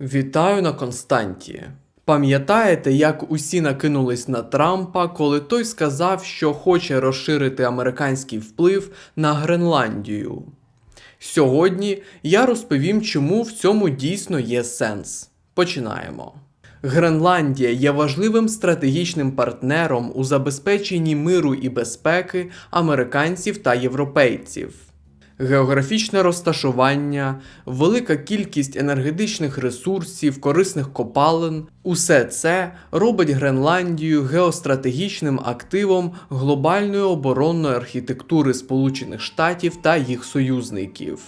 Вітаю на Константі. Пам'ятаєте, як усі накинулись на Трампа, коли той сказав, що хоче розширити американський вплив на Гренландію? Сьогодні я розповім, чому в цьому дійсно є сенс. Починаємо. Гренландія є важливим стратегічним партнером у забезпеченні миру і безпеки американців та європейців. Географічне розташування, велика кількість енергетичних ресурсів, корисних копалин усе це робить Гренландію геостратегічним активом глобальної оборонної архітектури Сполучених Штатів та їх союзників.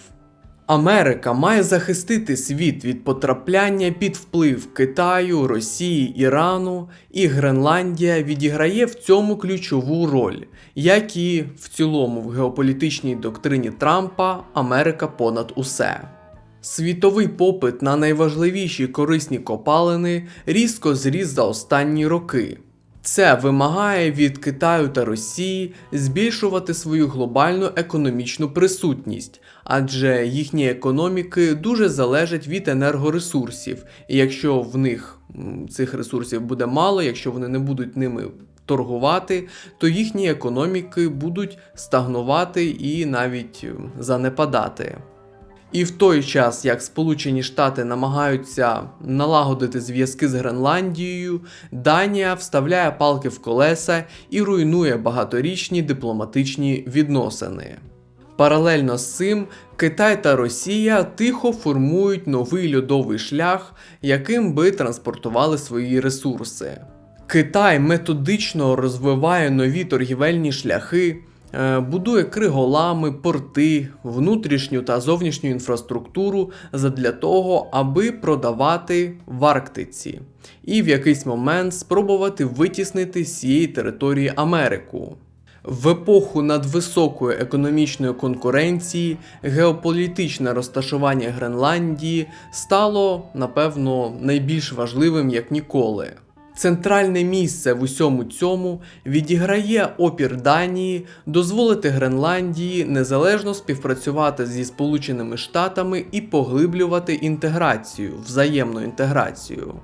Америка має захистити світ від потрапляння під вплив Китаю, Росії, Ірану, і Гренландія відіграє в цьому ключову роль, як і в цілому в геополітичній доктрині Трампа Америка понад усе. Світовий попит на найважливіші корисні копалини різко зріс за останні роки. Це вимагає від Китаю та Росії збільшувати свою глобальну економічну присутність, адже їхні економіки дуже залежать від енергоресурсів, і якщо в них цих ресурсів буде мало, якщо вони не будуть ними торгувати, то їхні економіки будуть стагнувати і навіть занепадати. І в той час, як Сполучені Штати намагаються налагодити зв'язки з Гренландією, Данія вставляє палки в колеса і руйнує багаторічні дипломатичні відносини. Паралельно з цим Китай та Росія тихо формують новий льодовий шлях, яким би транспортували свої ресурси. Китай методично розвиває нові торгівельні шляхи, е, будує криголами, порти, внутрішню та зовнішню інфраструктуру задля того, аби продавати в Арктиці, і в якийсь момент спробувати витіснити з цієї території Америку. В епоху надвисокої економічної конкуренції геополітичне розташування Гренландії стало, напевно, найбільш важливим як ніколи. Центральне місце в усьому цьому відіграє опір Данії дозволити Гренландії незалежно співпрацювати зі Сполученими Штатами і поглиблювати інтеграцію, взаємну інтеграцію.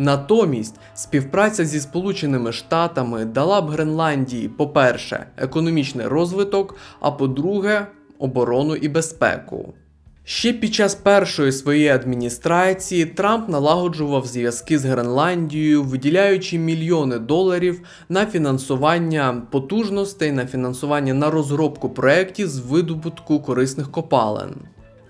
Натомість співпраця зі Сполученими Штатами дала б Гренландії, по-перше, економічний розвиток, а по-друге, оборону і безпеку. Ще під час першої своєї адміністрації Трамп налагоджував зв'язки з Гренландією, виділяючи мільйони доларів на фінансування потужностей, на фінансування на розробку проєктів з видобутку корисних копалин.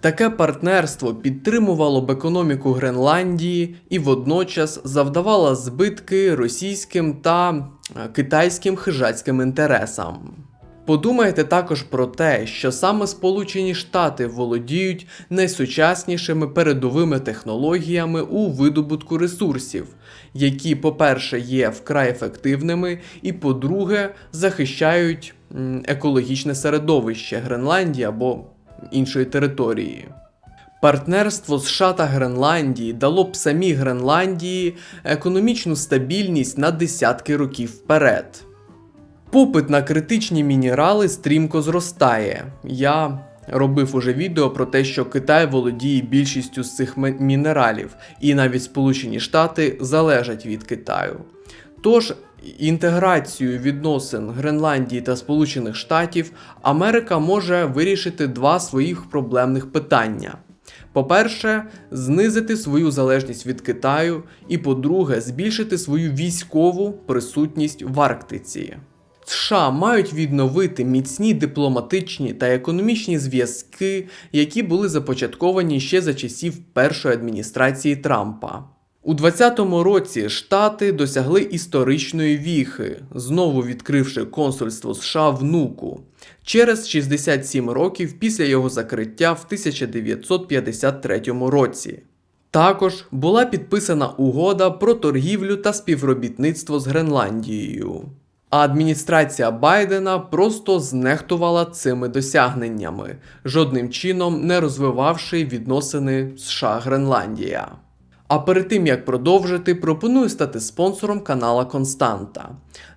Таке партнерство підтримувало б економіку Гренландії і водночас завдавало збитки російським та е, китайським хижацьким інтересам. Подумайте також про те, що саме Сполучені Штати володіють найсучаснішими передовими технологіями у видобутку ресурсів, які, по-перше, є вкрай ефективними, і по-друге, захищають екологічне середовище Гренландії або іншої території. Партнерство США та Гренландії дало б самій Гренландії економічну стабільність на десятки років вперед. Попит на критичні мінерали стрімко зростає. Я робив уже відео про те, що Китай володіє більшістю з цих мінералів, і навіть Сполучені Штати залежать від Китаю. Тож інтеграцією відносин Гренландії та Сполучених Штатів Америка може вирішити два своїх проблемних питання. По-перше, знизити свою залежність від Китаю, і по-друге, збільшити свою військову присутність в Арктиці. США мають відновити міцні дипломатичні та економічні зв'язки, які були започатковані ще за часів першої адміністрації Трампа. У 2020 році Штати досягли історичної віхи, знову відкривши консульство США в Нуку через 67 років після його закриття в 1953 році. Також була підписана угода про торгівлю та співробітництво з Гренландією. А адміністрація Байдена просто знехтувала цими досягненнями, жодним чином не розвивавши відносини США-Гренландія. А перед тим як продовжити, пропоную стати спонсором канала Константа.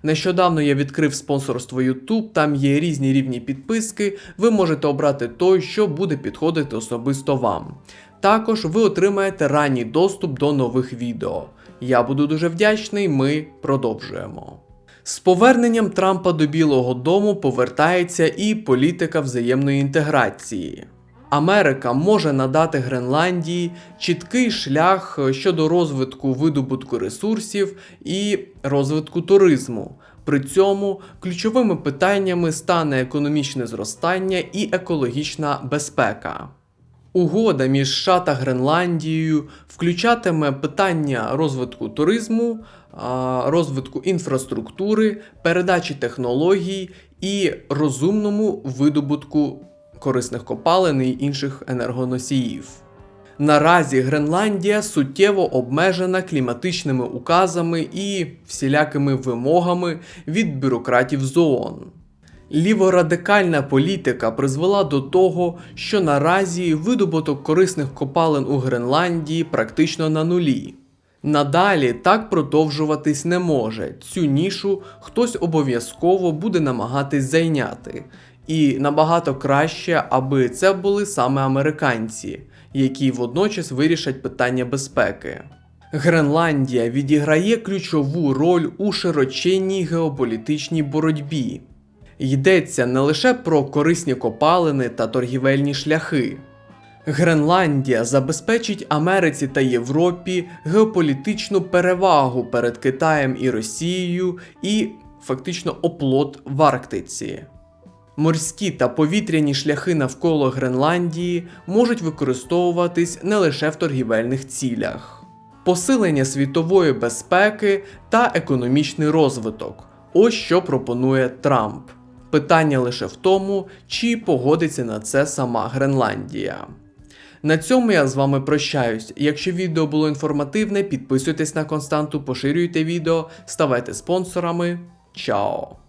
Нещодавно я відкрив спонсорство YouTube, там є різні рівні підписки. Ви можете обрати той, що буде підходити особисто вам. Також ви отримаєте ранній доступ до нових відео. Я буду дуже вдячний, ми продовжуємо. З поверненням Трампа до Білого Дому повертається і політика взаємної інтеграції. Америка може надати Гренландії чіткий шлях щодо розвитку видобутку ресурсів і розвитку туризму. При цьому ключовими питаннями стане економічне зростання і екологічна безпека. Угода між США та Гренландією включатиме питання розвитку туризму, розвитку інфраструктури, передачі технологій і розумному видобутку корисних копалин і інших енергоносіїв. Наразі Гренландія суттєво обмежена кліматичними указами і всілякими вимогами від бюрократів з ООН. Ліворадикальна політика призвела до того, що наразі видобуток корисних копалин у Гренландії практично на нулі. Надалі так продовжуватись не може. Цю нішу хтось обов'язково буде намагатись зайняти. І набагато краще, аби це були саме американці, які водночас вирішать питання безпеки. Гренландія відіграє ключову роль у широченній геополітичній боротьбі. Йдеться не лише про корисні копалини та торгівельні шляхи. Гренландія забезпечить Америці та Європі геополітичну перевагу перед Китаєм і Росією і фактично оплот в Арктиці. Морські та повітряні шляхи навколо Гренландії можуть використовуватись не лише в торгівельних цілях. Посилення світової безпеки та економічний розвиток ось що пропонує Трамп. Питання лише в тому, чи погодиться на це сама Гренландія. На цьому я з вами прощаюсь. Якщо відео було інформативне, підписуйтесь на константу, поширюйте відео, ставайте спонсорами. Чао!